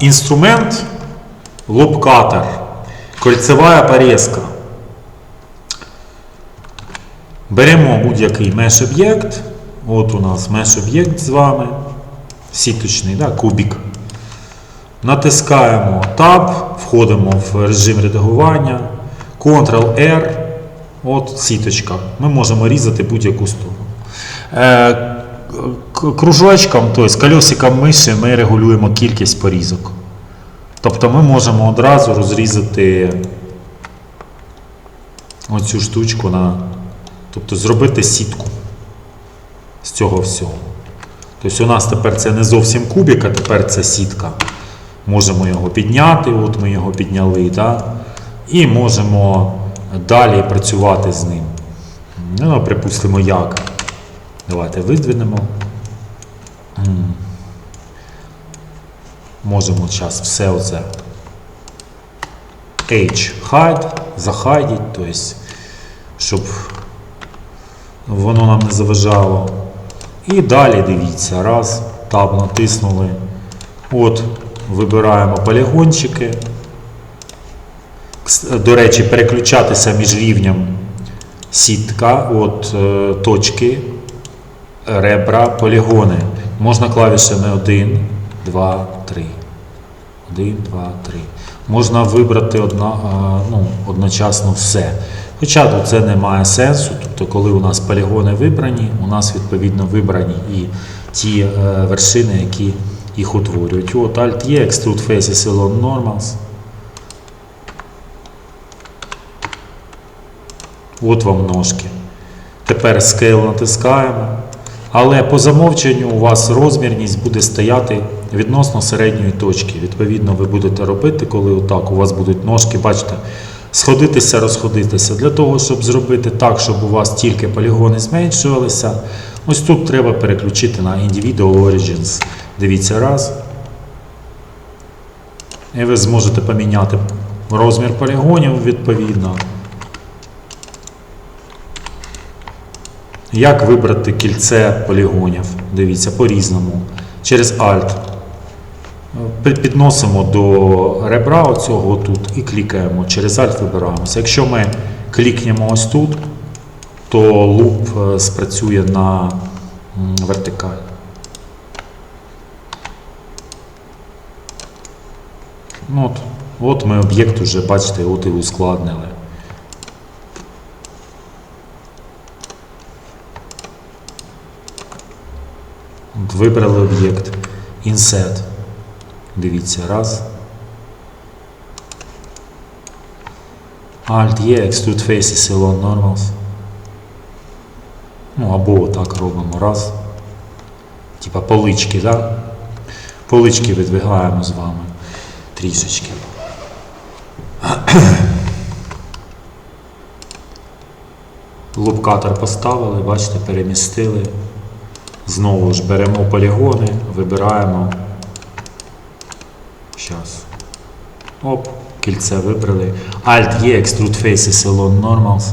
інструмент лобкатор, кольцева порізка. Беремо будь-який меш-об'єкт. От у нас меш-об'єкт з вами. Сіточний, да, кубік. Натискаємо Tab, входимо в режим редагування. Ctrl-R. От сіточка. Ми можемо різати будь-яку сторону. Кружочком, тобто колесиком миші ми регулюємо кількість порізок. Тобто ми можемо одразу розрізати оцю штучку на. Тобто зробити сітку з цього всього. Тобто у нас тепер це не зовсім кубик, а тепер це сітка. Можемо його підняти, от ми його підняли, да? і можемо далі працювати з ним. Ну, припустимо, як. Давайте видвинемо. Можемо зараз все оце H hide, захайдіть, тобто, щоб воно нам не заважало. І далі дивіться, раз, таб натиснули. От, вибираємо полігончики. До речі, переключатися між рівнем сітка, от е, точки, ребра, полігони. Можна клавішами 1, 2, 3. 1, 2, 3. Можна вибрати одна, ну, одночасно все. Хоча це не має сенсу, тобто коли у нас полігони вибрані, у нас відповідно вибрані і ті е, вершини, які їх утворюють. От Alt є, Extrude Faces Along Normals. От вам ножки. Тепер Scale натискаємо. Але по замовченню у вас розмірність буде стояти відносно середньої точки. Відповідно, ви будете робити, коли отак у вас будуть ножки, бачите, сходитися, розходитися. Для того, щоб зробити так, щоб у вас тільки полігони зменшувалися, ось тут треба переключити на Individual Origins. Дивіться раз. І ви зможете поміняти розмір полігонів відповідно. Як вибрати кільце полігонів? Дивіться, по-різному. Через Alt. Підносимо до ребра оцього тут і клікаємо. Через Alt вибираємося. Якщо ми клікнемо ось тут, то луп е, спрацює на вертикаль. Ну, от, от ми об'єкт уже, бачите, от і ускладнили. От Вибрали об'єкт. Inset. Дивіться, раз. Alt є, Extrude Faces Along Normals. Ну, або отак робимо. Раз. Типа полички, да? Полички видвигаємо з вами трішечки. Лобкатор поставили, бачите, перемістили. Знову ж беремо полігони, вибираємо. Щас. Оп, кільце вибрали. Alt є, Extrude Faces Along Normals.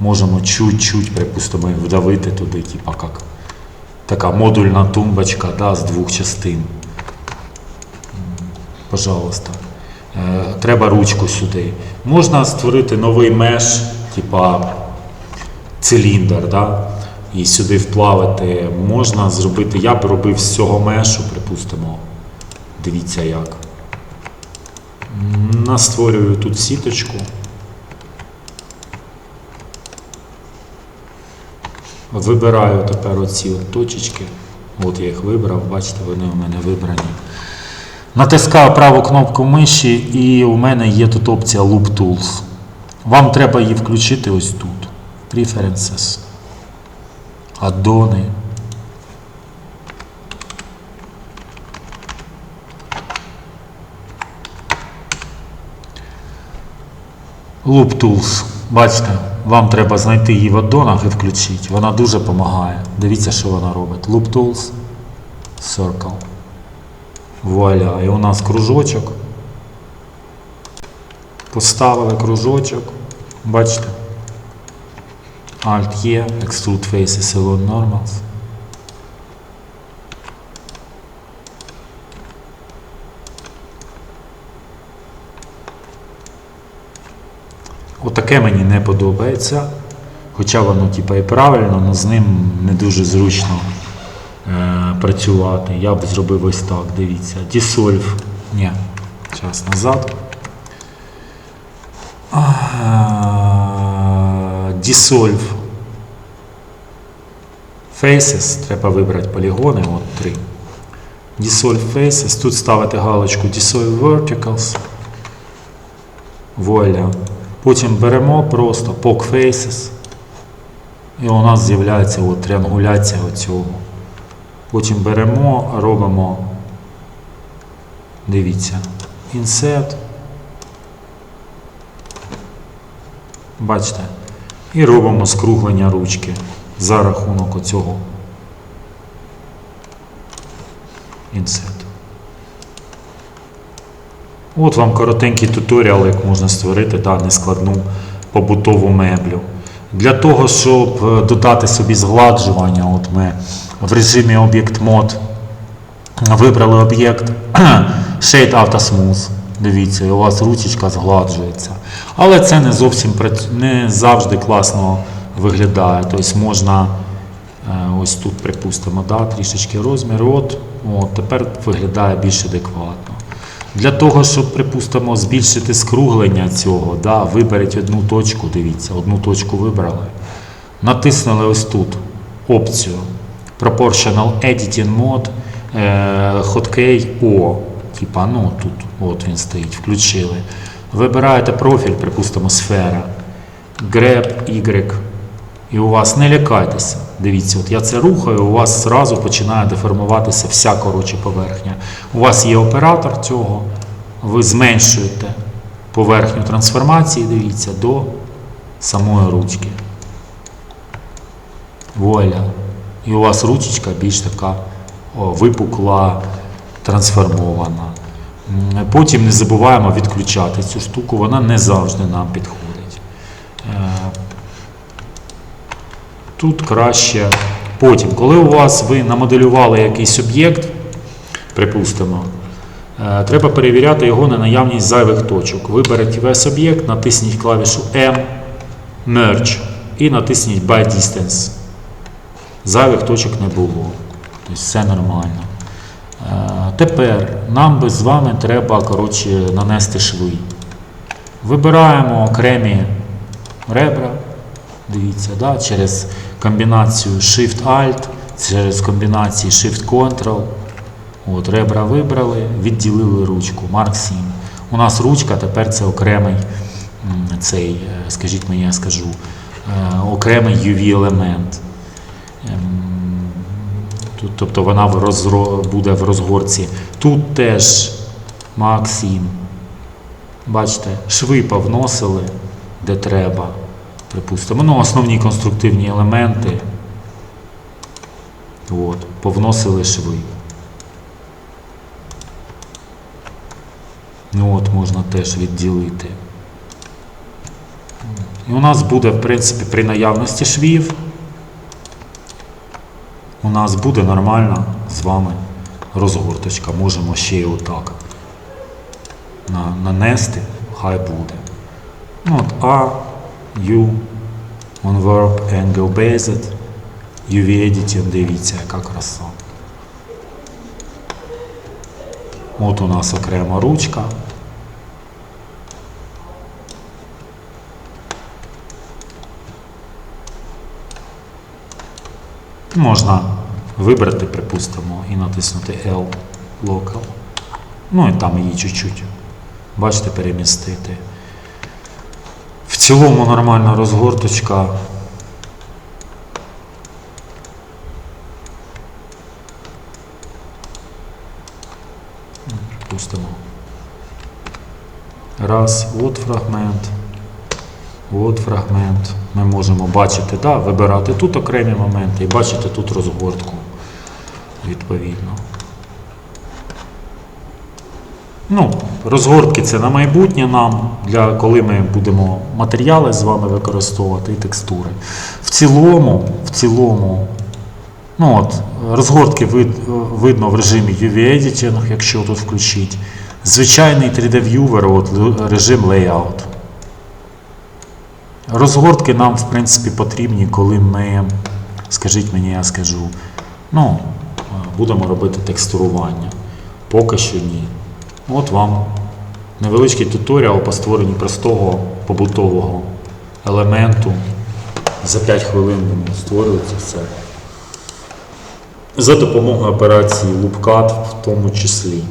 Можемо чуть-чуть, припустимо, вдавити туди, типа як така модульна тумбочка да, з двох частин. Пожалуйста. Е, треба ручку сюди. Можна створити новий меш, типа циліндр, да? І сюди вплавити. Можна зробити, я б робив з цього мешу, припустимо. Дивіться як. Настворюю тут сіточку. Вибираю тепер оці от точечки. От я їх вибрав, бачите, вони у мене вибрані. Натискаю праву кнопку миші і у мене є тут опція Loop Tools. Вам треба її включити ось тут. Preferences. Аддони. Loop Tools. Бачите, вам треба знайти її в аддонах і включити. Вона дуже допомагає. Дивіться, що вона робить. Loop Tools. Circle. Вуаля. І у нас кружочок. Поставили кружочок. Бачите? Alt є, Extrude Faces Alone Normals. Отаке мені не подобається. Хоча воно типа, і правильно, але з ним не дуже зручно е, працювати. Я б зробив ось так, дивіться. Dissolve. Ні, зараз назад. Dissolve Faces. Треба вибрати полігони. От три. Dissolve Faces. Тут ставити галочку Dissolve Verticals. Вуаля. Потім беремо просто Poke Faces. І у нас з'являється от тріангуляція оцього. Потім беремо, робимо, дивіться, Insert. Бачите? І робимо скруглення ручки за рахунок оцього. Insert. От вам коротенький туторіал, як можна створити да, нескладну побутову меблю. Для того, щоб е, додати собі згладжування, от ми в режимі Object Mode вибрали об'єкт Shade Auto Smooth. Дивіться, і у вас ручечка згладжується. Але це не зовсім не завжди класно виглядає. Тобто можна е, ось тут, припустимо, да, трішечки розмір. От, от, тепер виглядає більш адекватно. Для того, щоб, припустимо, збільшити скруглення цього, да, виберіть одну точку, дивіться, одну точку вибрали. Натиснули ось тут опцію Proportional Editing Mode, е, Hotkey O. Типа, ну тут от він стоїть, включили. Вибираєте профіль, припустимо, сфера. Grab Y. І у вас не лякайтеся. Дивіться, от я це рухаю, у вас зразу починає деформуватися вся коротше поверхня. У вас є оператор цього, ви зменшуєте поверхню трансформації, дивіться, до самої ручки. Вуаля. І у вас ручечка більш така о, випукла, трансформована. Потім не забуваємо відключати цю штуку, вона не завжди нам підходить. Е, Тут краще потім, коли у вас ви намоделювали якийсь об'єкт, припустимо, е, треба перевіряти його на наявність зайвих точок. Виберіть весь об'єкт, натисніть клавішу M, Merge і натисніть By Distance. Зайвих точок не було. Тобто все нормально. Е, Тепер нам би з вами треба коротше, нанести шви. Вибираємо окремі ребра. Дивіться, да, через комбінацію Shift-Alt, через комбінацію Shift-Ctrl. От, ребра вибрали, відділили ручку. Mark 7. У нас ручка тепер це окремий цей, е, скажіть мені, я скажу, е, окремий UV-елемент. Ем, тобто вона в розро, буде в розгорці. Тут теж 7. Бачите, шви повносили, де треба. Припустимо. Ну, основні конструктивні елементи. От, повносили шви. Ну от можна теж відділити. І у нас буде, в принципі, при наявності швів, у нас буде нормальна з вами розгорточка. Можемо ще й отак нанести, хай буде. Ну, от A, U, on verb, angle based, UV editing, дивіться, яка краса. От у нас окрема ручка. Можна вибрати, припустимо, і натиснути L Local. Ну і там її чуть-чуть, бачите, перемістити. В цілому нормальна розгорточка. Припустимо. Раз, от фрагмент. От фрагмент. Ми можемо бачити, да, вибирати тут окремі моменти і бачити тут розгортку. Відповідно. Ну, розгортки це на майбутнє нам, для коли ми будемо матеріали з вами використовувати і текстури. В цілому, в цілому, ну от, розгортки вид, видно в режимі UV Editing, якщо тут включити. Звичайний 3D Viewer, от, режим Layout. Розгортки нам, в принципі, потрібні, коли ми, скажіть мені, я скажу, ну, будемо робити текстурування. Поки що ні. От вам невеличкий туторіал по створенню простого побутового елементу. За 5 хвилин створюється все. За допомогою операції LoopCut в тому числі.